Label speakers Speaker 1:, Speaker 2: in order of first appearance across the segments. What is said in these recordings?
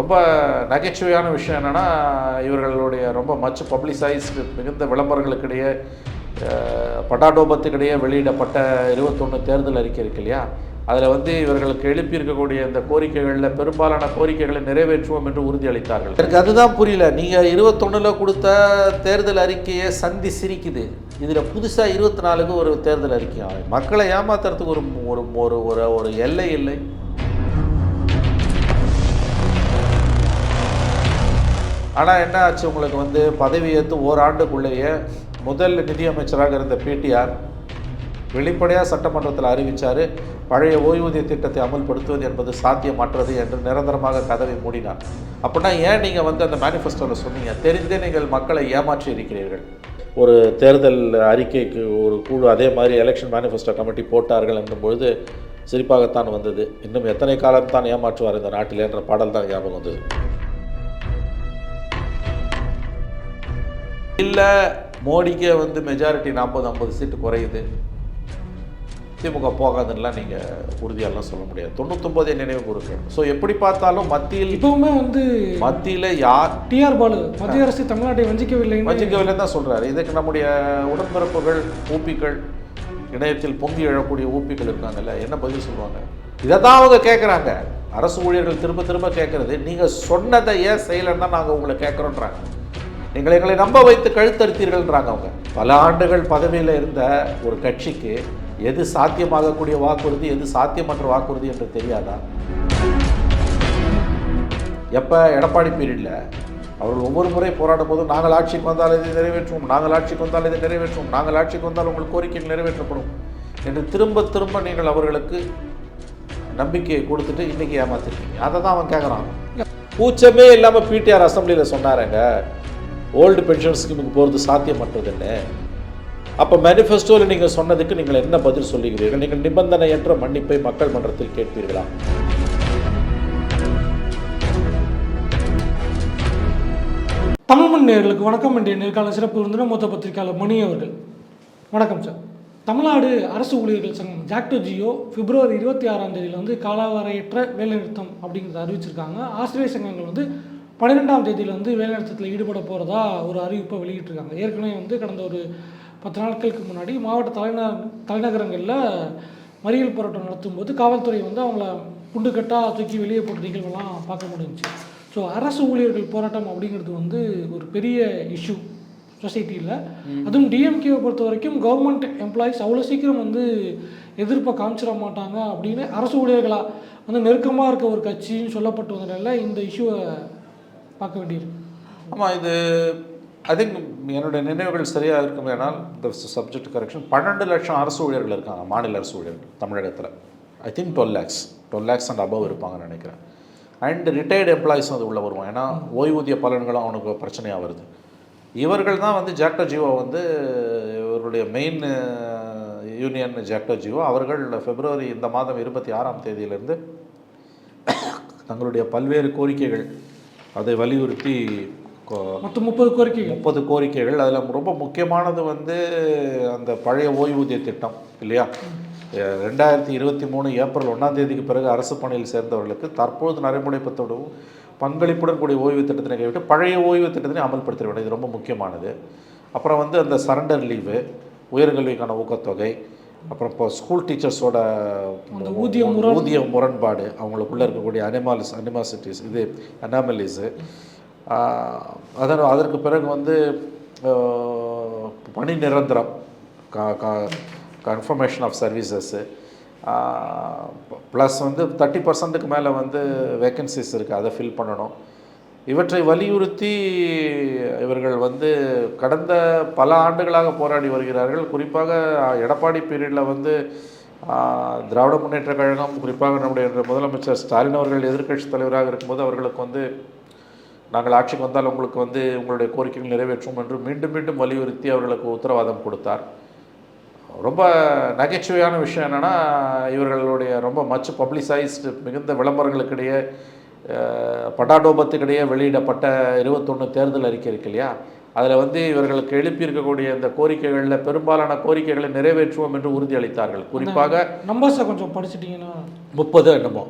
Speaker 1: ரொம்ப நகைச்சுவையான விஷயம் என்னென்னா இவர்களுடைய ரொம்ப மச் பப்ளிசைஸ்டு மிகுந்த விளம்பரங்களுக்கிடையே பட்டாடோபத்துக்கிடையே வெளியிடப்பட்ட இருபத்தொன்று தேர்தல் அறிக்கை இருக்கு இல்லையா? அதில் வந்து இவர்களுக்கு எழுப்பியிருக்கக்கூடிய இந்த கோரிக்கைகளில் பெரும்பாலான கோரிக்கைகளை நிறைவேற்றுவோம் என்று உறுதியளித்தார்கள். எனக்கு அதுதான் புரியல. நீங்கள் இருபத்தொன்னில் கொடுத்த தேர்தல் அறிக்கையை சந்தி சிரிக்குது. இதில் புதுசாக இருபத்தி நாலுக்கு ஒரு தேர்தல் அறிக்கை மக்களை ஏமாத்துறதுக்கு ஒரு ஒரு ஒரு ஒரு ஒரு எல்லை இல்லை. ஆனால் என்ன ஆச்சு உங்களுக்கு வந்து பதவி ஏற்று ஓராண்டுக்குள்ளேயே முதல் நிதியமைச்சராக இருந்த பிடிஆர் வெளிப்படையாக சட்டமன்றத்தில் அறிவித்தார் பழைய ஓய்வூதிய திட்டத்தை அமல்படுத்துவது என்பது சாத்தியமற்றது என்று நிரந்தரமாக கதவை மூடினார். அப்படின்னா ஏன் நீங்கள் வந்து அந்த மேனிஃபெஸ்டோவில் சொன்னீங்க? தெரிந்தே நீங்கள் மக்களை ஏமாற்றி இருக்கிறீர்கள். ஒரு தேர்தல் அறிக்கைக்கு ஒரு குழு அதே மாதிரி எலெக்ஷன் மேனிஃபெஸ்டோ கமிட்டி போட்டார்கள் என்னும் பொழுது சிரிப்பாகத்தான் வந்தது. இன்னும் எத்தனை காலம் தான் ஏமாற்றுவார் இந்த நாட்டில் என்ற பாடல் தான் ஞாபகம் வந்தது. இல்லை மோடிக்கே வந்து மெஜாரிட்டி நாற்பது ஐம்பது சீட்டு குறையுது. திமுக போகாதுன்னெலாம் நீங்கள் உறுதியாலாம் சொல்ல முடியாது. தொண்ணூத்தொம்போதே நினைவு கூறுகள் ஸோ எப்படி பார்த்தாலும் மத்தியில்
Speaker 2: இப்பவுமே வந்து
Speaker 1: மத்தியில் யார்
Speaker 2: டிஆர் பாலு மத்திய அரசு தமிழ்நாட்டை வஞ்சிக்கவில்லை
Speaker 1: வஞ்சிக்கவில்லை தான் சொல்கிறாரு இதுக்கு நம்முடைய உடன்பிறப்புகள் ஊப்பிகள் இணையத்தில் பொங்கி எழக்கூடிய ஊப்பிகள் இருக்காங்கல்ல என்ன பதில் சொல்லுவாங்க? இதை தான் அவங்க கேட்குறாங்க அரசு ஊழியர்கள் திரும்ப திரும்ப கேட்குறது நீங்கள் சொன்னதை ஏன் செய்யலைன்னா நாங்கள் உங்களை கேட்குறோன்றாங்க நீங்கள் எங்களை நம்ப வைத்து கழுத்தறுத்தீர்கள்ன்றாங்க அவங்க. பல ஆண்டுகள் பதவியில் இருந்த ஒரு கட்சிக்கு எது சாத்தியமாகக்கூடிய வாக்குறுதி எது சாத்தியமற்ற வாக்குறுதி என்று தெரியாதா? எப்போ எடப்பாடி பீரியடில் அவர்கள் ஒவ்வொரு முறை போராடும் போதும் நாங்கள் ஆட்சிக்கு வந்தால் இதை நிறைவேற்றுவோம் நாங்கள் ஆட்சிக்கு வந்தால் இதை நிறைவேற்றுவோம் நாங்கள் ஆட்சிக்கு வந்தால் உங்கள் கோரிக்கைகள் நிறைவேற்றப்படும் என்று திரும்ப திரும்ப நீங்கள் அவர்களுக்கு நம்பிக்கையை கொடுத்துட்டு இன்றைக்கி ஏமாத்திருக்கீங்க. அதை தான் அவன் கேட்குறான் கூச்சமே இல்லாமல் பிடிஆர் அசம்பிளியில் சொன்னாருங்க. ஓல்டு பென்ஷன் ஸ்கீமுக்கு போகிறது சாத்தியமற்றதில்லை. அப்போ மேனிஃபெஸ்டோவில் நீங்கள் சொன்னதுக்கு நீங்கள் என்ன பதில் சொல்லுகிறீர்கள்? நீங்கள் நிபந்தனையற்ற மன்னிப்பை மக்கள் மன்றத்தில் கேட்பீர்களா?
Speaker 2: தமிழ்மண் நேர்களுக்கு வணக்கம். என்ற நேர்கால சிறப்பு விருந்தினர் மூத்த பத்திரிகையாளர் மணி அவர்கள். வணக்கம் சார். தமிழ்நாடு அரசு ஊழியர்கள் சங்கம் ஜாக்டோ ஜியோ பிப்ரவரி இருபத்தி ஆறாம் தேதியில் வந்து காலவரையற்ற வேலைநிறுத்தம் அப்படிங்கிறத அறிவிச்சிருக்காங்க. ஆசிரியர் சங்கங்கள் வந்து பன்னிரெண்டாம் தேதியில் வந்து வேலைநிறுத்தத்தில் ஈடுபட போகிறதா ஒரு அறிவிப்பை வெளியிட்டிருக்காங்க. ஏற்கனவே வந்து கடந்த ஒரு பத்து நாட்களுக்கு முன்னாடி மாவட்ட தலைநகர் தலைநகரங்களில் மறியல் போராட்டம் நடத்தும்போது காவல்துறை வந்து அவங்கள குண்டுக்கட்டாக தூக்கி வெளியே போட்ட நிகழ்வெல்லாம் பார்க்க முடிஞ்சுச்சு. ஸோ அரசு ஊழியர்கள் போராட்டம் அப்படிங்கிறது வந்து ஒரு பெரிய இஷ்யூ சொசைட்டியில் அதுவும் டிஎம்கேவை பொறுத்த வரைக்கும் கவர்மெண்ட் எம்ப்ளாயிஸ் அவ்வளோ சீக்கிரம் வந்து எதிர்ப்பை காமிச்சிட மாட்டாங்க அப்படின்னு அரசு ஊழியர்களாக வந்து நெருக்கமாக இருக்க ஒரு கட்சின்னு சொல்லப்பட்டு வந்தனால இந்த இஷ்யூவை பார்க்க வேண்டியிருக்கு.
Speaker 1: ஆமாம் இது ஐ திங்க் என்னுடைய நினைவுகள் சரியாக இருக்கும் ஆனால் இந்த சப்ஜெக்ட் கரெக்ஷன் பன்னெண்டு லட்சம் அரசு ஊழியர்கள் இருக்காங்க மாநில அரசு ஊழியர்கள் தமிழகத்தில். I think twelve lakhs twelve lakhs and above இருப்பாங்கன்னு நினைக்கிறேன். அண்ட் ரிட்டையர்டு எம்ப்ளாயிஸும் அது உள்ளே வருவோம் ஏன்னா ஓய்வூதிய பலன்களும் அவனுக்கு பிரச்சனையாக வருது. இவர்கள் தான் வந்து ஜாக்டோ ஜீவோ வந்து இவருடைய மெயின் யூனியன் ஜாக்டோ ஜீவோ அவர்கள் ஃபெப்ரவரி இந்த மாதம் இருபத்தி ஆறாம் தேதியிலிருந்து தங்களுடைய பல்வேறு கோரிக்கைகள் அதை வலியுறுத்தி
Speaker 2: மொத்தம் முப்பது கோரிக்கைகள்.
Speaker 1: முப்பது கோரிக்கைகள். அதில் ரொம்ப முக்கியமானது வந்து அந்த பழைய ஓய்வூதிய திட்டம் இல்லையா? ரெண்டாயிரத்தி இருபத்தி மூணு ஏப்ரல் ஒன்றாம் தேதிக்கு பிறகு அரசு பணியில் சேர்ந்தவர்களுக்கு தற்போது நடைமுறைப்பத்தோடவும் பங்களிப்புடன் கூடிய ஓய்வு திட்டத்தினை கைவிட்டு பழைய ஓய்வு திட்டத்தினை அமல்படுத்த வேண்டும் இது ரொம்ப முக்கியமானது. அப்புறம் வந்து அந்த சரண்டர் லீவு உயர்கல்விக்கான ஊக்கத்தொகை அப்புறம் இப்போ ஸ்கூல் டீச்சர்ஸோட
Speaker 2: ஊதிய
Speaker 1: ஊதிய முரண்பாடு அவங்களுக்குள்ள இருக்கக்கூடிய அனிமாலிஸ் அனிமாசிட்டிஸ் இது அனாமலிஸு அதன் அதற்கு பிறகு வந்து பணி நிரந்தரம் கன்ஃபர்மேஷன் ஆஃப் சர்வீசஸ்ஸு ப்ளஸ் வந்து தேர்ட்டி பர்சன்ட்டுக்கு மேலே வந்து வேக்கன்சிஸ் இருக்குது அதை ஃபில் பண்ணணும். இவற்றை வலியுறுத்தி இவர்கள் வந்து கடந்த பல ஆண்டுகளாக போராடி வருகிறார்கள். குறிப்பாக எடப்பாடி பீரியடில் வந்து திராவிட முன்னேற்ற கழகம் குறிப்பாக நம்முடைய முதலமைச்சர் ஸ்டாலின் அவர்கள் எதிர்க்கட்சி தலைவராக இருக்கும்போது அவர்களுக்கு வந்து நாங்கள் ஆட்சிக்கு வந்தால் உங்களுக்கு வந்து உங்களுடைய கோரிக்கைகள் நிறைவேற்றும் என்று மீண்டும் மீண்டும் வலியுறுத்தி அவர்களுக்கு உத்தரவாதம் கொடுத்தார். ரொம்ப நகைச்சுவையான விஷயம் என்னென்னா இவர்களுடைய ரொம்ப மச் பப்ளிசைஸ்டு மிகுந்த விளம்பரங்களுக்கிடையே பட்டாடோபத்துக்கிடையே வெளியிடப்பட்ட இருபத்தொன்று தேர்தல் அறிக்கை இருக்கு இல்லையா? அதில் வந்து இவர்களுக்கு எழுப்பியிருக்கக்கூடிய இந்த கோரிக்கைகளில் பெரும்பாலான கோரிக்கைகளை நிறைவேற்றுவோம் என்று உறுதியளித்தார்கள். குறிப்பாக
Speaker 2: நம்பர்ஸை கொஞ்சம் படிச்சிட்டிங்கன்னா
Speaker 1: முப்பது என்னமோ.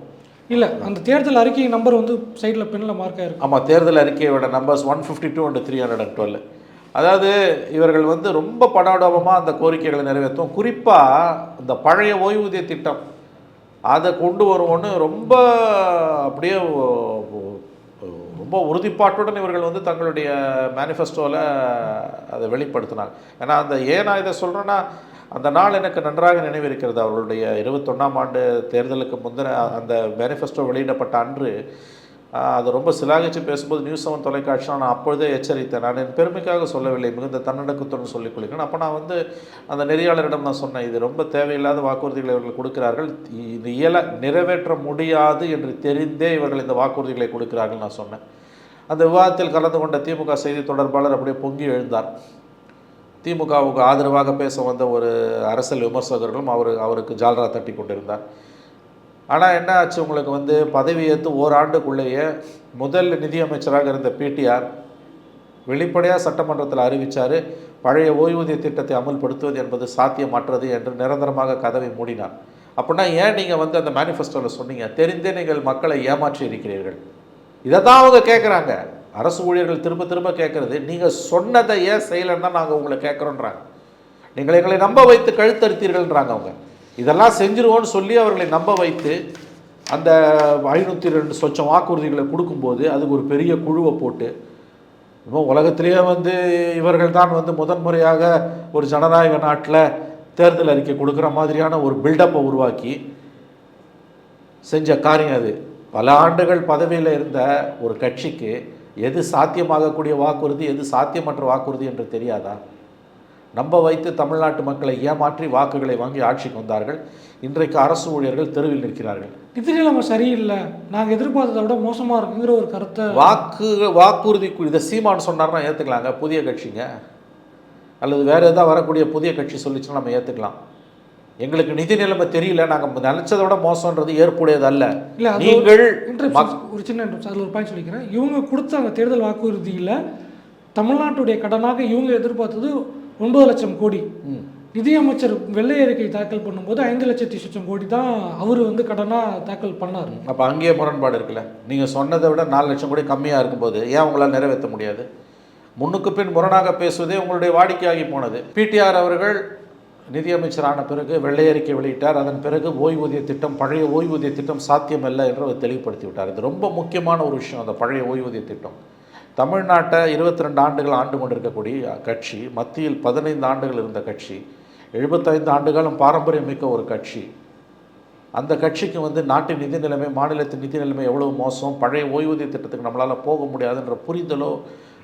Speaker 2: இல்லை அந்த தேர்தல் அறிக்கை நம்பர் வந்து சைடில் பெண்ணில் மார்க் ஆயிருக்கு.
Speaker 1: ஆமாம் தேர்தல் அறிக்கையோட numbers one fifty two and three hundred and twelve அதாவது இவர்கள் வந்து ரொம்ப படாடோபமாக அந்த கோரிக்கைகளை நிறைவேற்றும் குறிப்பாக இந்த பழைய ஓய்வூதிய திட்டம். அதை கொண்டு வருவோன்னு ரொம்ப அப்படியே ரொம்ப உறுதிப்பாட்டுடன் இவர்கள் வந்து தங்களுடைய மேனிஃபெஸ்டோவில் அதை வெளிப்படுத்தினாங்க. ஏன்னா அந்த ஏன் நான் இதை சொல்கிறேன்னா அந்த நாள் எனக்கு நன்றாக நினைவிருக்கிறது. அவர்களுடைய இருபத்தொன்னாம் ஆண்டு தேர்தலுக்கு முந்தின அந்த மேனிஃபெஸ்டோ வெளியிடப்பட்ட அன்று அது ரொம்ப சிலாகிச்சு பேசும்போது நியூஸ் செவன் தொலைக்காட்சியில் நான் அப்பொழுதே எச்சரித்தேன். நான் என் பெருமைக்காக சொல்லவில்லை மிகுந்த தன்னடக்கத்துடன் சொல்லிக் கொள்கிறேன். அப்போ நான் வந்து அந்த நெறியாளரிடம் நான் சொன்னேன் இது ரொம்ப தேவையில்லாத வாக்குறுதிகளை இவர்கள் கொடுக்கிறார்கள் இது இயல நிறைவேற்ற முடியாது என்று தெரிந்தே இவர்கள் இந்த வாக்குறுதிகளை கொடுக்கிறார்கள் நான் சொன்னேன். அந்த விவாதத்தில் கலந்து கொண்ட திமுக செய்தி தொடர்பாளர் அப்படியே பொங்கி எழுந்தார். திமுகவுக்கு ஆதரவாக பேச வந்த ஒரு அரசியல் விமர்சகர்களும் அவர் அவருக்கு ஜால்ரா தட்டி கொண்டிருந்தார். ஆனால் என்ன ஆச்சு உங்களுக்கு வந்து பதவி ஏற்று ஓராண்டுக்குள்ளேயே முதல் நிதியமைச்சராக இருந்த பிடிஆர் வெளிப்படையாக சட்டமன்றத்தில் அறிவித்தார் பழைய ஓய்வூதிய திட்டத்தை அமல்படுத்துவது என்பது சாத்தியமற்றது என்று நிரந்தரமாக கதவை மூடினார். அப்படின்னா ஏன் நீங்கள் வந்து அந்த மேனிஃபெஸ்டோவில் சொன்னீங்க? தெரிந்தே நீங்கள் மக்களை ஏமாற்றி இருக்கிறீர்கள். இதை தான் அவங்க கேட்குறாங்க அரசு ஊழியர்கள் திரும்ப திரும்ப கேட்குறது நீங்கள் சொன்னதை ஏன் செய்யலைன்னா நாங்கள் உங்களை கேட்குறோன்றாங்க நீங்கள் எங்களை நம்ப வைத்து கழுத்தறுத்தீர்கள்ன்றாங்க அவங்க. இதெல்லாம் செஞ்சிருவோன்னு சொல்லி அவர்களை நம்ப வைத்து அந்த ஐநூற்றி ரெண்டு சொச்சம் வாக்குறுதிகளை கொடுக்கும்போது அதுக்கு ஒரு பெரிய குழுவை போட்டு இப்போ உலகத்திலேயே வந்து இவர்கள் தான் வந்து முதன்முறையாக ஒரு ஜனநாயக நாட்டில் தேர்தல் அறிக்கை கொடுக்குற மாதிரியான ஒரு பில்டப்பை உருவாக்கி செஞ்ச காரியம் அது. பல ஆண்டுகள் பதவியில் இருந்த ஒரு கட்சிக்கு எது சாத்தியமாகக்கூடிய வாக்குறுதி எது சாத்தியமற்ற வாக்குறுதி என்று தெரியாதா? நம்ப வைத்து தமிழ்நாட்டு மக்களை ஏமாற்றி வாக்குகளை வாங்கி ஆட்சிக்கு வந்தார்கள். இன்றைக்கு அரசு ஊழியர்கள் தெருவில் நிற்கிறார்கள்.
Speaker 2: நிதி நிலைமை சரியில்லை. நாங்கள் எதிர்பார்த்ததை விட மோசமாக இருக்குங்கிற ஒரு கருத்தை
Speaker 1: வாக்கு வாக்குறுதி இதை சீமான் சொன்னார்னா ஏற்றுக்கலாங்க புதிய கட்சிங்க. அல்லது வேறு ஏதாவது வரக்கூடிய புதிய கட்சி சொல்லிச்சுன்னா நம்ம ஏற்றுக்கலாம் எங்களுக்கு நிதி நிலைமை தெரியல நாங்கள் நினச்சதை விட மோசம்ன்றது ஏற்புடையது அல்ல.
Speaker 2: இல்லை
Speaker 1: நீங்கள்
Speaker 2: ஒரு சின்ன. அதில் ஒரு பாயிண்ட் சொல்லிக்கிறேன். இவங்க கொடுத்த அந்த தேர்தல் வாக்குறுதியில் தமிழ்நாட்டுடைய கடனாக இவங்க எதிர்பார்த்தது ஒன்பது லட்சம் கோடி.
Speaker 1: ம்.
Speaker 2: நிதியமைச்சர் வெள்ளை அறிக்கை தாக்கல் பண்ணும்போது ஐந்து லட்சத்தி சொச்சம் கோடி தான் அவர் வந்து கடனாக தாக்கல் பண்ணார்.
Speaker 1: அப்போ அங்கேயே முரண்பாடு இருக்குல்ல. நீங்கள் சொன்னதை விட நாலு லட்சம் கோடி கம்மியாக இருக்கும்போது ஏன் உங்களால் நிறைவேற்ற முடியாது? முன்னுக்கு பின் முரணாக பேசுவதே உங்களுடைய வாடிக்கையாகி போனது. பிடிஆர் அவர்கள் நிதியமைச்சரான பிறகு வெள்ளை அறிக்கை வெளியிட்டார். அதன் பிறகு ஓய்வூதிய திட்டம் பழைய ஓய்வூதிய திட்டம் சாத்தியமல்ல என்று அவர் தெளிவுபடுத்தி விட்டார். இது ரொம்ப முக்கியமான ஒரு விஷயம் அந்த பழைய ஓய்வூதிய திட்டம். தமிழ்நாட்டை இருபத்தி ரெண்டு ஆண்டுகள் ஆண்டு கொண்டிருக்கக்கூடிய கட்சி மத்தியில் பதினைந்து ஆண்டுகள் இருந்த கட்சி எழுபத்தைந்து ஆண்டுகாலம் பாரம்பரியம் மிக்க ஒரு கட்சி. அந்த கட்சிக்கு வந்து நாட்டின் நிதி நிலைமை மாநிலத்தின் நிதி நிலைமை எவ்வளவு மோசம் பழைய ஓய்வூதிய திட்டத்துக்கு நம்மளால் போக முடியாதுன்ற புரிதலோ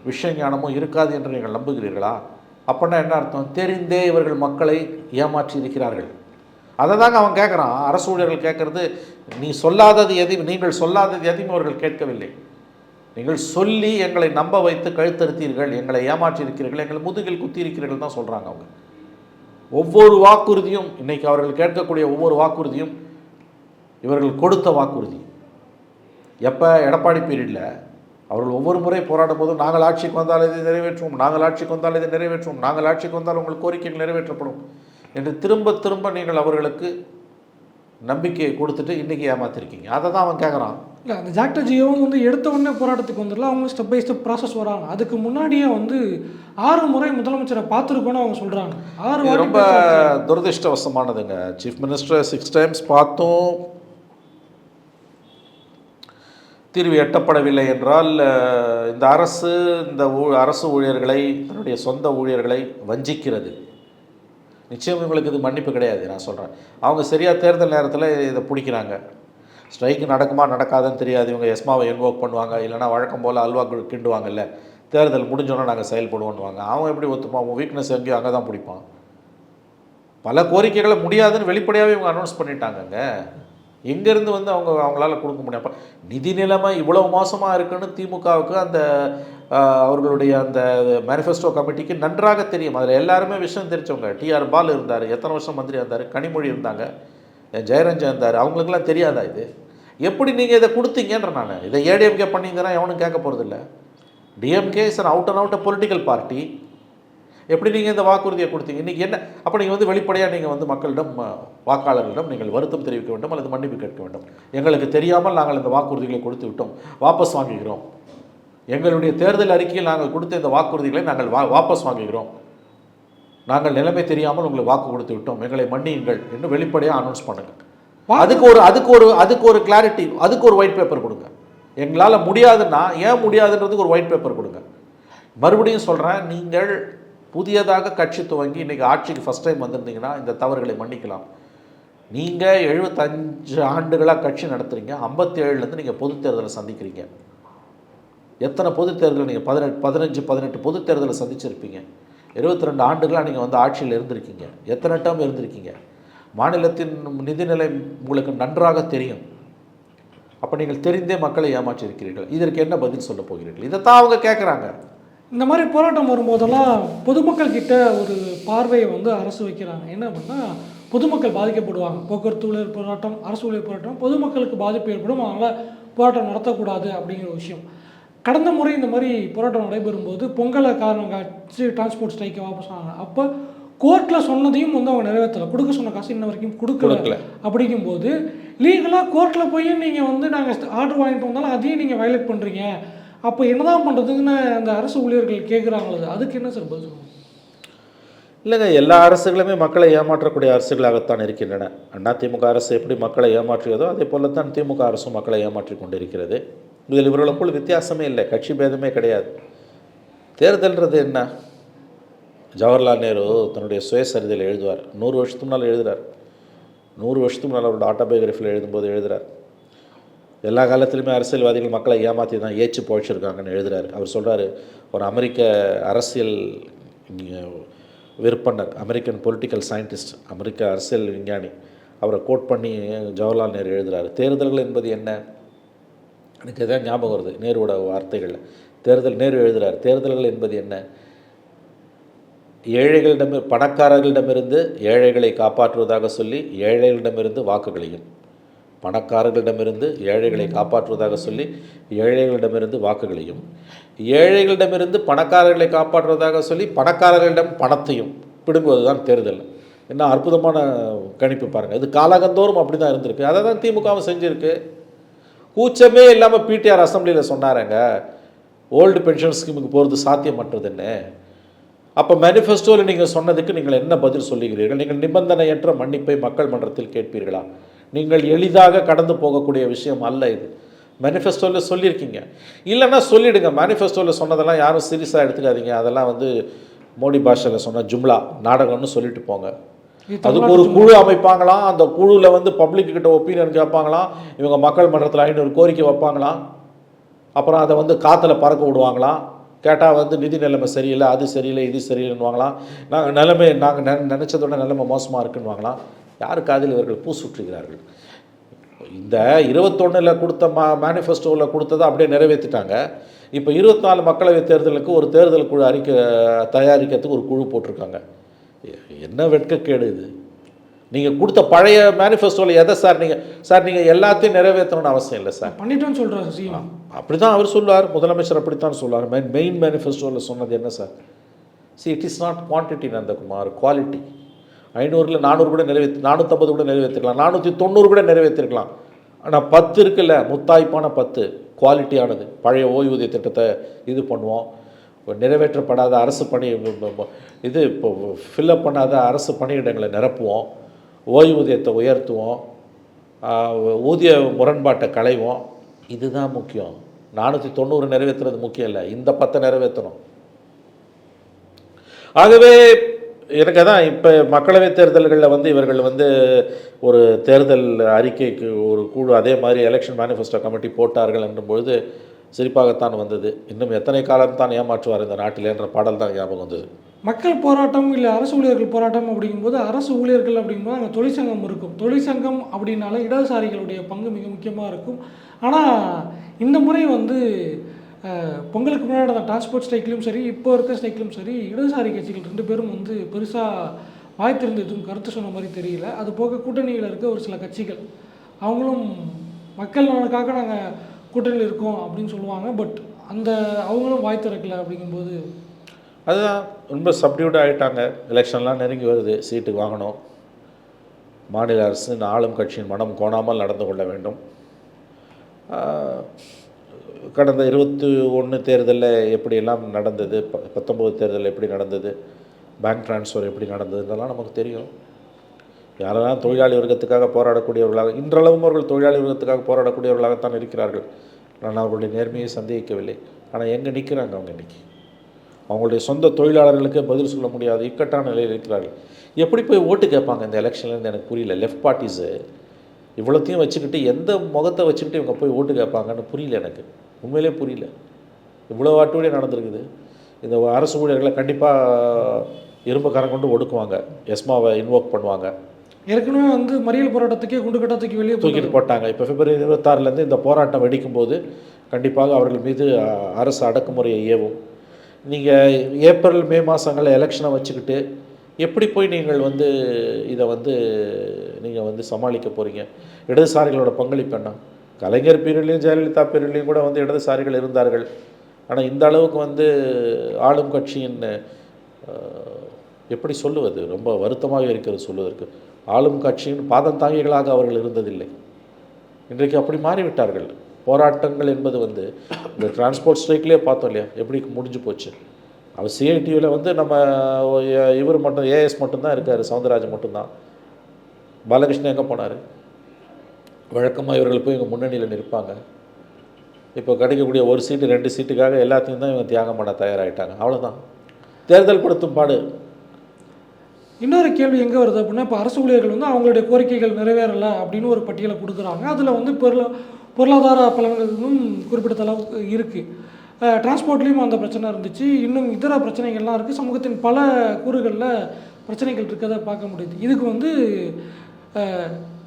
Speaker 1: விஷயஞானமோ இருக்காது என்று நீங்கள் நம்புகிறீர்களா? அப்படின்னா என்ன அர்த்தம்? தெரிந்தே இவர்கள் மக்களை ஏமாற்றி இருக்கிறார்கள். அதை தாங்க அவன் கேட்குறான் அரசு ஊழியர்கள் கேட்குறது நீ சொல்லாதது எதையும் நீங்கள் சொல்லாதது எதையும் அவர்கள் கேட்கவில்லை. நீங்கள் சொல்லி எங்களை நம்ப வைத்து கழுத்தறுத்தீர்கள் எங்களை ஏமாற்றியிருக்கிறீர்கள் எங்களை முதுகில் குத்தி இருக்கிறீர்கள் தான் சொல்கிறாங்க அவங்க. ஒவ்வொரு வாக்குறுதியும் இன்றைக்கி அவர்கள் கேட்கக்கூடிய ஒவ்வொரு வாக்குறுதியும் இவர்கள் கொடுத்த வாக்குறுதி. எப்போ? எடப்பாடி பீரியடில். அவர்கள் ஒவ்வொரு முறை போராடும் போது நாங்கள் ஆட்சிக்கு வந்தால் இதை நிறைவேற்றுவோம் நாங்கள் ஆட்சிக்கு வந்தால் இதை நிறைவேற்றுவோம் நாங்கள் ஆட்சிக்கு வந்தால் உங்கள் கோரிக்கைகள் நிறைவேற்றப்படும் என்று திரும்ப திரும்ப நீங்கள் அவர்களுக்கு நம்பிக்கையை கொடுத்துட்டு இன்றைக்கி ஏமாத்திருக்கீங்க. அதை தான் அவன் கேட்குறான்
Speaker 2: இல்லை அந்த ஜாக்டர் ஜியோவும் வந்து எடுத்த உடனே போராட்டத்துக்கு வந்துடல அவங்க ஸ்டெப் பை ஸ்டெப் ப்ராசஸ் வராங்க. அதுக்கு முன்னாடியே வந்து ஆறு முறை முதலமைச்சரை பார்த்துருக்கோன்னு அவங்க சொல்கிறாங்க ஆறு
Speaker 1: ரொம்ப துரதிர்ஷ்டவசமானதுங்க. சீஃப் மினிஸ்டர் சிக்ஸ் டைம்ஸ் பார்த்தும் தீர்வு எட்டப்படவில்லை என்றால் இந்த அரசு இந்த அரசு ஊழியர்களை தன்னுடைய சொந்த ஊழியர்களை வஞ்சிக்கிறது. நிச்சயம் இவங்களுக்கு இது மன்னிப்பு கிடையாது நான் சொல்கிறேன் அவங்க சரியாக தேர்தல் நேரத்தில் இதை பிடிக்கிறாங்க. ஸ்ட்ரைக்கு நடக்குமா நடக்காதுன்னு தெரியாது. இவங்க எஸ்மாவை இன்வோக் பண்ணுவாங்க. இல்லைன்னா வழக்கம் போல் அல்வா கிண்டுவாங்கல்ல. தேர்தல் முடிஞ்சோன்னா நாங்கள் செயல்படுவோன்னுவாங்க. அவன் எப்படி ஒத்துப்பான்? அவன் வீக்னஸ் எங்கேயோ அங்கே தான் பிடிப்பான். பல கோரிக்கைகளை முடியாதுன்னு வெளிப்படையாகவே இவங்க அனௌன்ஸ் பண்ணிட்டாங்கங்க. எங்கேருந்து வந்து அவங்க அவங்களால கொடுக்க முடியும். அப்போ நிதி நிலைமை இவ்வளவு மோசமாக இருக்குன்னு திமுகவுக்கு அந்த அவர்களுடைய அந்த மேனிஃபெஸ்டோ கமிட்டிக்கு நன்றாக தெரியும். அதில் எல்லாருமே விஷயம் தெரிஞ்சவங்க. டிஆர் பால் இருந்தார் எத்தனை வருஷம் மந்திரி இருந்தார் கனிமொழி இருந்தாங்க. ஜெயரஞ்சன் இருந்தார் அவங்களுக்குலாம் தெரியாதா இது? எப்படி நீங்கள் இதை கொடுத்தீங்கன்ற நான். இதை ஏடிஎம்கே பண்ணிங்கன்னா எவனும் கேட்க போகிறதில்ல DMK is an out and out political party எப்படி நீங்கள் இந்த வாக்குறுதியை கொடுத்தீங்க? இன்றைக்கி என்ன? அப்போ நீங்கள் வந்து வெளிப்படையாக நீங்கள் வந்து மக்களிடம் வாக்காளர்களிடம் நீங்கள் வருத்தம் தெரிவிக்க வேண்டும் அல்லது மன்னிப்பு கேட்க வேண்டும். எங்களுக்கு தெரியாமல் நாங்கள் இந்த வாக்குறுதிகளை கொடுத்து விட்டோம். வாபஸ் வாங்குகிறோம். எங்களுடைய தேர்தல் அறிக்கையில் நாங்கள் கொடுத்த இந்த வாக்குறுதிகளை நாங்கள் வா வாபஸ் வாங்குகிறோம். நாங்கள் நிலைமை தெரியாமல் உங்களுக்கு வாக்கு கொடுத்து விட்டோம். எங்களை மன்னியுங்கள் என்று வெளிப்படையாக அனௌன்ஸ் பண்ணுங்கள் அதுக்கு ஒரு அதுக்கு ஒரு அதுக்கு ஒரு கிளாரிட்டி அதுக்கு ஒரு ஒயிட் பேப்பர் கொடுங்க. எங்களால் முடியாதுன்னா ஏன் முடியாதுன்றதுக்கு ஒரு ஒயிட் பேப்பர் கொடுங்க. மறுபடியும் சொல்கிறேன் நீங்கள் புதியதாக கட்சி துவங்கி இன்றைக்கி ஆட்சிக்கு ஃபஸ்ட் டைம் வந்திருந்தீங்கன்னா இந்த தவறுகளை மன்னிக்கலாம். நீங்கள் எழுபத்தஞ்சு ஆண்டுகளாக கட்சி நடத்துகிறீங்க ஐம்பத்தி ஏழுலேருந்து நீங்கள் பொதுத் தேர்தலை சந்திக்கிறீங்க. எத்தனை பொதுத் தேர்தல் நீங்கள் பதினெட்டு பதினஞ்சு பதினெட்டு பொதுத் தேர்தலை சந்திச்சிருப்பீங்க. இருபத்தி ரெண்டு ஆண்டுகளாக நீங்கள் வந்து ஆட்சியில் இருந்திருக்கீங்க. எத்தனை டேர்ம் இருந்திருக்கீங்க? மாநிலத்தின் நிதிநிலை உங்களுக்கு நன்றாக தெரியும். அப்போ நீங்கள் தெரிந்தே மக்களை ஏமாற்றியிருக்கிறீர்கள். இதற்கு என்ன பதில் சொல்ல போகிறீர்கள்? இதைத்தான் அவங்க கேட்குறாங்க
Speaker 2: இந்த மாதிரி போராட்டம் வரும்போதெல்லாம் பொதுமக்கள் கிட்ட ஒரு பார்வையை வந்து அரசு வைக்கிறாங்க. என்ன அப்படின்னா பொதுமக்கள் பாதிக்கப்படுவாங்க. போக்குவரத்து ஊழியர் போராட்டம் அரசு ஊழியர் போராட்டம் பொதுமக்களுக்கு பாதிப்பு ஏற்படும். அதனால் போராட்டம் நடத்தக்கூடாது அப்படிங்கிற விஷயம். கடந்த முறை இந்த மாதிரி போராட்டம் நடைபெறும்போது பொங்கலை காரணம் காட்சி டிரான்ஸ்போர்ட் ஸ்ட்ரைக்கை வாபஸ் ஆனாங்க அப்போ கோர்ட்டில் சொன்னதையும் வந்து அவங்க நிறைவேற்றலை. கொடுக்க சொன்ன காசு இன்ன வரைக்கும் கொடுக்கல. அப்படிங்கும்போது லீகலாக கோர்ட்டில் போய் நீங்கள் வந்து நாங்கள் ஆர்டர் வாங்கிட்டு வந்தாலும் அதையும் நீங்கள் வயலேட் பண்ணுறீங்க அப்போ என்னதான் பண்ணுறதுன்னு அந்த அரசு ஊழியர்கள் கேட்குறாங்களது அதுக்கு என்ன சார் பதில்?
Speaker 1: இல்லைங்க எல்லா அரசுகளுமே மக்களை ஏமாற்றக்கூடிய அரசுகளாகத்தான் இருக்கின்றன. அண்ணா திமுக அரசு எப்படி மக்களை ஏமாற்றியதோ அதே போல தான் திமுக அரசும் மக்களை ஏமாற்றி கொண்டிருக்கிறது. இதில் இவர்களுக்குள் வித்தியாசமே இல்லை கட்சி பேதமே கிடையாது. தேர்தல்ன்றது என்ன? ஜவஹர்லால் நேரு தன்னுடைய சுயசரிதையில் எழுதுவார். நூறு வருஷத்துக்கு முன்னால் எழுதுகிறார் நூறு வருஷத்துக்கு முன்னால் அவரோட ஆட்டோபயோகிராஃபியில் எழுதும்போது எழுதுகிறார் எல்லா காலத்துலையுமே அரசியல்வாதிகள் மக்களை ஏமாற்றி தான் ஏச்சு போழிச்சிருக்காங்கன்னு எழுதுறாரு. அவர் சொல்கிறார் ஒரு அமெரிக்க அரசியல் விற்பனர் அமெரிக்கன் பொலிட்டிக்கல் சயின்டிஸ்ட் அமெரிக்க அரசியல் விஞ்ஞானி அவரை கோட் பண்ணி ஜவஹர்லால் நேரு எழுதுகிறார் தேர்தல்கள் என்பது என்ன? எனக்கு இதான் ஞாபகம் வருது நேருவோட வார்த்தைகளில். தேர்தல் நேரு எழுதுறாரு. தேர்தல்கள் என்பது என்ன? ஏழைகளிடம் பணக்காரர்களிடமிருந்து ஏழைகளை காப்பாற்றுவதாக சொல்லி ஏழைகளிடமிருந்து வாக்குகளையும். பணக்காரர்களிடமிருந்து ஏழைகளை காப்பாற்றுவதாக சொல்லி ஏழைகளிடமிருந்து வாக்குகளையும். ஏழைகளிடமிருந்து பணக்காரர்களை காப்பாற்றுவதாக சொல்லி பணக்காரர்களிடம் பணத்தையும். பிடுங்குவது தான் தேர்தல். என்ன அற்புதமான கணிப்பு பாருங்கள் இது காலகந்தோறும் அப்படி தான் இருந்திருக்கு. அதை தான் திமுகவும் செஞ்சுருக்கு. கூச்சமே இல்லாமல் பிடிஆர் அசம்பிளியில் சொன்னாரங்க. ஓல்டு பென்ஷன் ஸ்கீமுக்கு போகிறது சாத்தியமற்றதுன்னு? அப்போ மேனிஃபெஸ்டோவில் நீங்கள் சொன்னதுக்கு நீங்கள் என்ன பதில் சொல்லுகிறீர்கள்? நீங்கள் நிபந்தனையற்ற மன்னிப்பை மக்கள் மன்றத்தில் கேட்பீர்களா? நீங்கள் எளிதாக கடந்து போகக்கூடிய விஷயம் அல்ல இது. மேனிஃபெஸ்டோவில் சொல்லியிருக்கீங்க. இல்லைன்னா சொல்லிடுங்க. மேனிஃபெஸ்டோவில் சொன்னதெல்லாம் யாரும் சீரியஸாக எடுத்துக்காதீங்க. அதெல்லாம் வந்து மோடி பாஷையில் சொன்ன ஜும்லா நாடகம்னு சொல்லிட்டு போங்க. அதுக்கு ஒரு குழு அமைப்பாங்களாம். அந்த குழுவில் வந்து பப்ளிக் கிட்ட ஒப்பீனியன் கேட்பாங்களாம் இவங்க மக்கள் மன்றத்தில் ஐநூறு கோரிக்கை வைப்பாங்களாம். அப்புறம் அதை வந்து காற்றுல பறக்க விடுவாங்களாம். கேட்டால் வந்து நிதி நிலைமை சரியில்லை அது சரியில்லை இது சரியில்லைன்னுவாங்களாம். நாங்கள் நிலைமை நாங்கள் நெ நினச்சதோட நிலைமை மோசமாக இருக்குன்னுவாங்களாம். யாரு காதில் இவர்கள் பூ சுற்றுகிறார்கள்? இந்த இருபத்தொன்னில் கொடுத்த மா மேனிஃபெஸ்டோவில் கொடுத்ததை அப்படியே நிறைவேற்றிட்டாங்க இப்போ இருபத்தி நாலு மக்களவைத் தேர்தலுக்கு ஒரு தேர்தல் குழு அறிக்கை தயாரிக்கிறதுக்கு ஒரு குழு போட்டிருக்காங்க. என்ன வெட்கக்கேடு இது? நீங்கள் கொடுத்த பழைய மேனிஃபெஸ்டோவில் எதை சார் நீங்கள் சார் நீங்கள் எல்லாத்தையும் நிறைவேற்றணும்னு அவசியம் இல்லை சார்
Speaker 2: பண்ணிட்டோன்னு சொல்கிறாரு சிஎம்
Speaker 1: அப்படி தான் அவர் சொல்லுவார் முதலமைச்சர் அப்படித்தான் சொல்லுவார். மெயின் மெயின் மேனிஃபெஸ்டோவில் சொன்னது என்ன sir see it is not quantity Nandakumar quality ஐநூறில் நானூறு கூட நிறைவேற்றி நானூற்றம்பது கூட நிறைவேற்றிருக்கலாம். நானூற்றி தொண்ணூறு கூட நிறைவேற்றிருக்கலாம். ஆனால் பத்து இருக்குல்ல முத்தாய்ப்பான பத்து குவாலிட்டியானது பழைய ஓய்வூதிய திட்டத்தை இது பண்ணுவோம். நிறைவேற்றப்படாத அரசு பணி இது இப்போ ஃபில்லப் பண்ணாத அரசு பணியிடங்களை நிரப்புவோம் ஓய்வூதியத்தை உயர்த்துவோம் ஊதிய முரண்பாட்டை களைவோம். இதுதான் முக்கியம். நானூற்றி தொண்ணூறு நிறைவேற்றுறது முக்கியம் இல்லை. இந்த பத்தை நிறைவேற்றணும். ஆகவே எனக்கு தான் இப்போ மக்களவைத் தேர்தல்களில் வந்து இவர்கள் வந்து ஒரு தேர்தல் அறிக்கைக்கு ஒரு குழு அதே மாதிரி எலெக்ஷன் மேனிஃபெஸ்டோ கமிட்டி போட்டார்கள் என்றும் பொழுது சிரிப்பாகத்தான் வந்தது. இன்னும் எத்தனை காலம் தான் ஏமாற்றுவார் இந்த நாட்டில் என்ற பாடல் தான் ஞாபகம் வந்தது.
Speaker 2: மக்கள் போராட்டம் இல்லை அரசு ஊழியர்கள் போராட்டம் அப்படிங்கும்போது அரசு ஊழியர்கள் அப்படிங்கும்போது அங்கே தொழிற்சங்கம் இருக்கும். தொழிற்சங்கம் அப்படின்னால இடதுசாரிகளுடைய பங்கு மிக முக்கியமாக இருக்கும். ஆனால் இந்த முறை வந்து பொங்கலுக்கு முன்னாடி நடந்த டிரான்ஸ்போர்ட் ஸ்ட்ரைக்லையும் சரி இப்போ இருக்க ஸ்ட்ரைக்லையும் சரி இடதுசாரி கட்சிகள் ரெண்டு பேரும் வந்து பெருசாக வாய் எதுவும் கருத்து சொன்ன மாதிரி தெரியல. அது போக கூட்டணியில் இருக்க ஒரு சில கட்சிகள் அவங்களும் மக்கள் நலனுக்காக நாங்கள் கூட்டணியில் இருக்கும் அப்படின்னு சொல்லுவாங்க. பட் அந்த அவங்களும் வாய் திறக்கல அப்படிங்கும்போது
Speaker 1: அதுதான் ரொம்ப சப்டியூட் ஆகிட்டாங்க எலெக்ஷன்லாம் நெருங்கி வருது. சீட்டு வாங்கணும். மாநில அரசு ஆளும் கட்சியின் மனம் கோணாமல் நடந்து கொள்ள வேண்டும். கடந்த இருபத்தி ஒன்று தேர்தலில் எப்படியெல்லாம் நடந்தது? ப பத்தொம்போது தேர்தலில் எப்படி நடந்தது? பேங்க் ட்ரான்ஸ்ஃபர் எப்படி நடந்ததுன்றலாம் நமக்கு தெரியும். யாரெல்லாம் தொழிலாளி வர்க்கத்துக்காக போராடக்கூடியவர்களாக இன்றளவும் அவர்கள் தொழிலாளி வர்க்கத்துக்காக போராடக்கூடியவர்களாகத்தான் இருக்கிறார்கள். நான் அவர்களுடைய நேர்மையை சந்தேகிக்கவில்லை. ஆனால் எங்கே நிற்கிறாங்க அவங்க இன்றைக்கி அவங்களுடைய சொந்த தொழிலாளர்களுக்கே பதில் சொல்ல முடியாத இக்கட்டான நிலையில் இருக்கிறார்கள். எப்படி போய் ஓட்டு கேட்பாங்க இந்த எலெக்ஷன்லேருந்து எனக்கு புரியல. லெஃப்ட் பார்ட்டிஸு இவ்வளோத்தையும் வச்சுக்கிட்டு எந்த முகத்தை வச்சுக்கிட்டு இவங்க போய் ஓட்டு கேட்பாங்கன்னு புரியல எனக்கு. உண்மையிலே புரியல. இவ்வளோ வாட்டுவடியே நடந்திருக்குது. இந்த அரசு ஊழியர்களை கண்டிப்பாக இரும்பு கரம் கொண்டு ஒடுக்குவாங்க. எஸ்மாவை இன்வோக் பண்ணுவாங்க.
Speaker 2: ஏற்கனவே வந்து மறியல் போராட்டத்துக்கே குண்டு கட்டத்துக்கு வெளியே
Speaker 1: தூக்கிட்டு போட்டாங்க. இப்போ பிப்ரவரி இருபத்தாறுலேருந்து இந்த போராட்டம் வெடிக்கும் போது கண்டிப்பாக அவர்கள் மீது அரசு அடக்குமுறையை ஏவும். நீங்கள் ஏப்ரல் மே மாதங்களில் எலெக்ஷனை வச்சுக்கிட்டு எப்படி போய் நீங்கள் வந்து இதை வந்து நீங்கள் வந்து சமாளிக்க போகிறீங்க இடதுசாரிகளோட பங்களிப்பு என்ன? கலைஞர் பீரியட்லேயும் ஜெயலலிதா பீரியட்லேயும் கூட வந்து இடதுசாரிகள் இருந்தார்கள். ஆனால் இந்த அளவுக்கு வந்து ஆளும் கட்சியின் எப்படி சொல்லுவது? ரொம்ப வருத்தமாக இருக்கிறது சொல்வதற்கு. ஆளும் கட்சியின் பாதம் தாங்கிகளாக அவர்கள் இருந்ததில்லை. இன்றைக்கு அப்படி மாறிவிட்டார்கள். போராட்டங்கள் என்பது வந்து இந்த டிரான்ஸ்போர்ட் ஸ்ட்ரைக்லேயே பார்த்தோம் இல்லையா? எப்படி முடிஞ்சு போச்சு? அவர் சிஐடியில் வந்து நம்ம இவர் மட்டும் ஏஎஸ் மட்டும்தான் இருக்கார் சவுந்தரராஜன் மட்டும்தான். பாலகிருஷ்ணன் எங்கே போனார்? வழக்கமாக இவர்கள் போய் இவங்க முன்னணியில் நிற்பாங்க. இப்போ கிடைக்கக்கூடிய ஒரு சீட்டு ரெண்டு சீட்டுக்காக எல்லாத்தையும் தான் இவங்க தியாகம் பண்ண தயாராகிட்டாங்க அவ்வளோதான் தேர்தல் படுத்தும் பாடு.
Speaker 2: இன்னொரு கேள்வி எங்கே வருது அப்படின்னா இப்போ அரசு ஊழியர்கள் வந்து அவங்களுடைய கோரிக்கைகள் நிறைவேறலை அப்படின்னு ஒரு பட்டியலை கொடுக்குறாங்க. அதில் வந்து பொருளா பொருளாதார பலன்களும் குறிப்பிட்ட அளவுக்கு இருக்குது டிரான்ஸ்போர்ட்லேயும் அந்த பிரச்சனை இருந்துச்சு. இன்னும் இதர பிரச்சனைகள்லாம் இருக்குது சமூகத்தின் பல கூறுகளில் பிரச்சனைகள் இருக்கதை பார்க்க முடியுது. இதுக்கு வந்து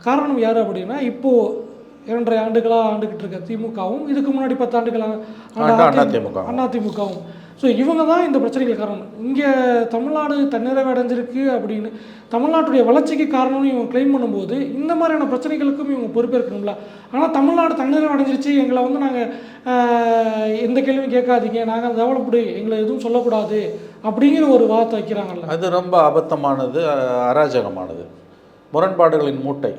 Speaker 2: காரணம் யார் அப்படின்னா இப்போது இரண்டரை ஆண்டுகளாக ஆண்டுகிட்டு இருக்க திமுகவும் இதுக்கு முன்னாடி பத்து ஆண்டுகளாக
Speaker 1: ஆண்டா அண்ணா திமுக.
Speaker 2: அதிமுகவும் ஸோ இவங்க தான் இந்த பிரச்சனைகள் காரணம். இங்கே தமிழ்நாடு தன்னிறைவு அடைஞ்சிருக்கு அப்படின்னு தமிழ்நாட்டுடைய வளர்ச்சிக்கு காரணம்னு இவங்க கிளைம் பண்ணும்போது இந்த மாதிரியான பிரச்சனைகளுக்கும் இவங்க பொறுப்பேற்கணும்ல. ஆனால் தமிழ்நாடு தன்னிறைவு அடைஞ்சிருச்சு எங்களை வந்து நாங்கள் எந்த கேள்வியும் கேட்காதீங்க நாங்கள் டெவலப்டு எங்களை எதுவும் சொல்லக்கூடாது அப்படிங்கிற ஒரு வார்த்தை வைக்கிறாங்கல்ல.
Speaker 1: அது ரொம்ப அபத்தமானது அராஜகமானது. முரண்பாடுகளின் மூட்டை.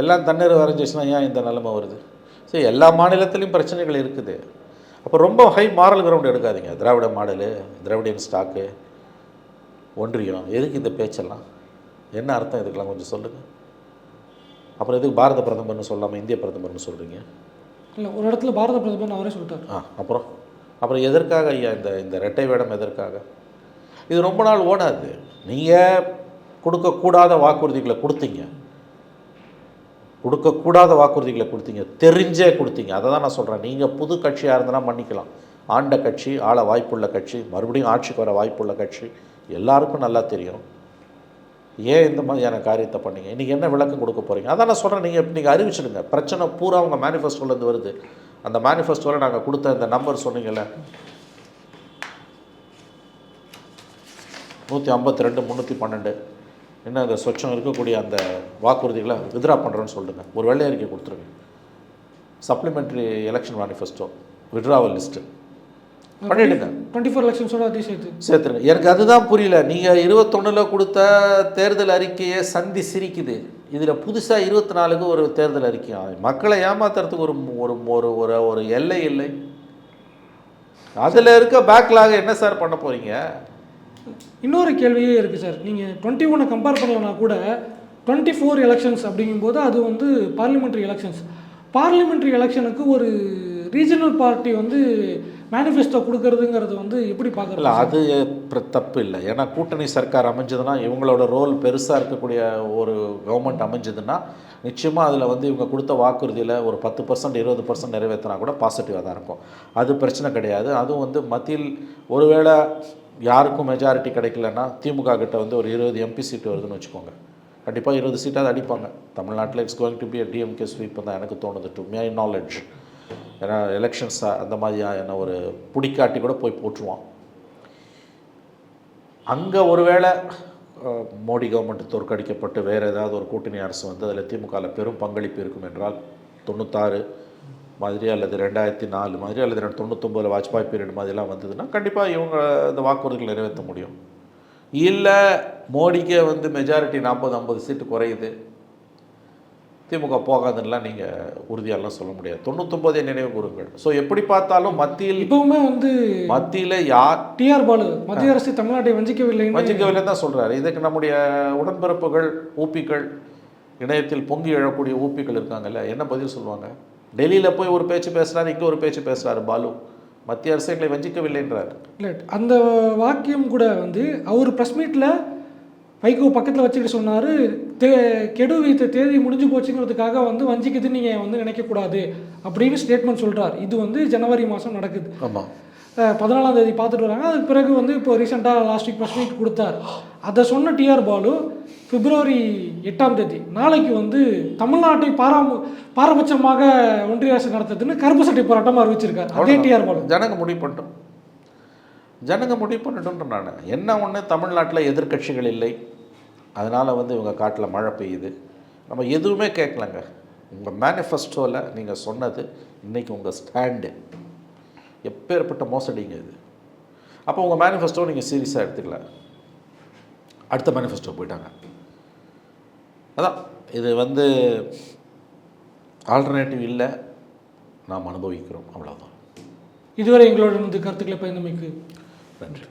Speaker 1: எல்லாம் தண்ணீர் வரைஞ்சிச்சுன்னா ஏன் இந்த நிலைமை வருது? சரி எல்லா மாநிலத்திலையும் பிரச்சனைகள் இருக்குது. அப்போ ரொம்ப ஹை மாரல் கிரவுண்ட் எடுக்காதீங்க. திராவிட மாடலு திராவிடியன் ஸ்டாக்கு ஒன்றியம். எதுக்கு இந்த பேச்செல்லாம்? என்ன அர்த்தம் இதுக்கெல்லாம்? கொஞ்சம் சொல்லுங்கள் அப்புறம் எதுக்கு பாரத பிரதமர்னு சொல்லாமல் இந்திய பிரதமர்னு சொல்கிறீங்க
Speaker 2: இல்லை ஒரு இடத்துல பாரத பிரதமர் அவரே சொல்லிட்டார்.
Speaker 1: ஆ அப்புறம்? அப்புறம் எதற்காக ஐயா இந்த இந்த ரெட்டை வேடம் எதற்காக? இது ரொம்ப நாள் ஓடாது. நீங்கள் கொடுக்கக்கூடாத வாக்குறுதிகளை கொடுத்தீங்க. கொடுக்கக்கூடாத வாக்குறுதிகளை கொடுத்தீங்க. தெரிஞ்சே கொடுத்தீங்க. அதை தான் நான் சொல்கிறேன் நீங்கள் புது கட்சியாக இருந்தனா மன்னிக்கலாம். ஆண்ட கட்சி ஆள வாய்ப்புள்ள கட்சி மறுபடியும் ஆட்சிக்கு வர வாய்ப்புள்ள கட்சி எல்லாருக்கும் நல்லா தெரியும். ஏன் இந்த மாதிரியான காரியத்தை பண்ணீங்க? இன்றைக்கி என்ன விளக்கம் கொடுக்க போகிறீங்க அதான் நான் சொல்கிறேன் நீங்கள் நீங்கள் அறிவிச்சிடுங்க பிரச்சனை பூரா உங்கள் மேனிஃபெஸ்டோலேருந்து வருது. அந்த மேனிஃபெஸ்டோவில் நாங்கள் கொடுத்த இந்த நம்பர் சொன்னீங்கல்ல. நூற்றி ஐம்பத்தி ரெண்டு முந்நூற்றி பன்னெண்டு. இன்னும் அந்த சொச்சம் இருக்கக்கூடிய அந்த வாக்குறுதிகளை வித்ரா பண்ணுறோன்னு சொல்லுங்கள் ஒரு வெள்ளை அறிக்கை கொடுத்துருங்க. Supplementary election manifesto withdrawal list பண்ணிவிடுங்க
Speaker 2: டுவெண்ட்டி ஃபோர் எலெக்ஷன்ஸோட அதையும் சேர்த்து.
Speaker 1: சேர்த்துருங்க. எனக்கு அதுதான் புரியல. நீங்கள் இருபத்தொன்னில் கொடுத்த தேர்தல் அறிக்கையை சந்தி சிரிக்குது. இதில் புதுசாக இருபத்தி நாலுக்கு ஒரு தேர்தல் அறிக்கை. மக்களை ஏமாத்துறதுக்கு ஒரு ஒரு ஒரு ஒரு ஒரு எல்லை இல்லை. அதில் இருக்க பேக்லாக என்ன சார் பண்ண போகிறீங்க
Speaker 2: இன்னொரு கேள்வியே இருக்குது சார். நீங்கள் டுவெண்ட்டி ஒன்னை கம்பேர் பண்ணலனா கூட டுவெண்ட்டி ஃபோர் எலெக்ஷன்ஸ் அப்படிங்கும்போது அது வந்து பார்லிமெண்ட்ரி எலெக்ஷன்ஸ் பார்லிமெண்ட்ரி எலெக்ஷனுக்கு ஒரு ரீஜனல் பார்ட்டி வந்து மேனிஃபெஸ்டோ கொடுக்கறதுங்கிறது வந்து எப்படி பார்க்குறது
Speaker 1: அது தப்பு இல்லை. ஏன்னா கூட்டணி சர்க்கார் அமைஞ்சதுன்னா இவங்களோட ரோல் பெருசாக இருக்கக்கூடிய ஒரு கவர்மெண்ட் அமைஞ்சதுன்னா நிச்சயமாக அதில் வந்து இவங்க கொடுத்த வாக்குறுதியில் ஒரு பத்து பர்சன்ட் இருபது பர்சன்ட் நிறைவேற்றினா கூட பாசிட்டிவாக தான் இருக்கும். அது பிரச்சனை கிடையாது. அதுவும் வந்து மத்தியில் ஒருவேளை யாருக்கும் மெஜாரிட்டி கிடைக்கலன்னா திமுக கிட்ட வந்து ஒரு இருபது எம்பி சீட்டு வருதுன்னு வச்சுக்கோங்க. கண்டிப்பாக இருபது சீட்டாவது அடிப்பாங்க. தமிழ்நாட்டில் it's going to be DMK sweep தான் எனக்கு தோணுது. டு மை நாலேஜ் ஏன்னா எலெக்ஷன்ஸ் அந்த மாதிரியான ஒரு பிடிக்காட்டி கூட போய் போட்டுருவான். அங்கே ஒருவேளை மோடி கவர்மெண்ட் தோற்கடிக்கப்பட்டு வேறு ஏதாவது ஒரு கூட்டணி அரசு வந்து அதில் திமுகவில் பெரும் பங்களிப்பு இருக்கும் என்றால் தொண்ணூத்தாறு மாதிரி அல்லது ரெண்டாயிரத்தி நாலு மாதிரி அல்லது ரெண்டு தொண்ணூத்தொம்பதில் வாஜ்பாய் பீரியட் மாதிரிலாம் வந்ததுன்னா கண்டிப்பாக இவங்க இந்த வாக்குறுதிகள் நிறைவேற்ற முடியும். இல்லை மோடிக்கே வந்து மெஜாரிட்டி நாற்பது ஐம்பது சீட்டு குறையுது. திமுக போகாதுன்னெலாம் நீங்கள் உறுதியாலாம் சொல்ல முடியாது. தொண்ணூத்தொம்பதை நினைவு கூறுங்கள். ஸோ எப்படி பார்த்தாலும் மத்தியில்
Speaker 2: இப்பவுமே வந்து
Speaker 1: மத்தியில் யார்
Speaker 2: டிஆர் பாலு மத்திய அரசு தமிழ்நாட்டை வஞ்சிக்கவில்லைன்னு
Speaker 1: வஞ்சிக்கவில்லை தான் சொல்கிறார் இதுக்கு நம்முடைய உடன்பிறப்புகள் ஊப்பிகள் இணையத்தில் பொங்கி எழக்கூடிய ஊப்பிகள் இருக்காங்கல்ல என்ன பதில் சொல்லுவாங்க? டெல்லியில் போய் ஒரு பேச்சு பேசுகிறாரு இங்கே ஒரு பேச்சு பேசுகிறாரு பாலு. மத்திய அரசு எங்களை வஞ்சிக்கவில்லைன்றார்.
Speaker 2: இல்லை அந்த வாக்கியம் கூட வந்து அவர் ப்ரெஸ் மீட்டில் வைகோ பக்கத்தில் வச்சுக்கிட்டு சொன்னார் தே கெடு வைத்த தேதி முடிஞ்சு போச்சுங்கிறதுக்காக வந்து வஞ்சிக்குதுன்னு நீங்கள் வந்து நினைக்கக்கூடாது அப்படின்னு ஸ்டேட்மெண்ட் சொல்கிறார் இது வந்து ஜனவரி மாதம் நடக்குது.
Speaker 1: ஆமாம்
Speaker 2: பதினாலாம் தேதி பார்த்துட்டு வராங்க. அதுக்கு பிறகு வந்து இப்போ ரீசெண்டாக லாஸ்ட் வீக் ப்ரெஸ் மீட் கொடுத்தார். அதை சொன்ன டிஆர் பாலு பிப்ரவரி எட்டாம் தேதி நாளைக்கு வந்து தமிழ்நாட்டை பாராம பாரபட்சமாக ஒன்றிய அரசு நடத்துதுன்னு கருப்பு சட்டை போராட்டம் அறிவிச்சிருக்காரு. அதே டிஆர் பாலு.
Speaker 1: ஜனங்க முடிவு பண்ணிட்டோம். ஜனங்க முடிவு பண்ணிட்டோன்ற நான். என்ன ஒன்று தமிழ்நாட்டில் எதிர்க்கட்சிகள் இல்லை. அதனால் வந்து இவங்க காட்டில் மழை பெய்யுது. நம்ம எதுவுமே கேட்கலங்க உங்கள் மேனிஃபெஸ்டோவில் நீங்கள் சொன்னது இன்றைக்கி உங்கள் ஸ்டாண்டு எப்பேற்பட்ட மோசடிங்க இது. அப்போ உங்கள் மேனிஃபெஸ்டோ நீங்கள் சீரியஸாக எடுத்துக்கல. அடுத்த மேனிஃபெஸ்டோ போயிட்டாங்க. அதான் இது வந்து ஆல்டர்னேட்டிவ் இல்லை நாம் அனுபவிக்கிறோம் அவ்வளோதான்
Speaker 2: இதுவரை எங்களோட இருந்து கருத்துக்களை பயந்தமைக்கு
Speaker 1: நன்றி.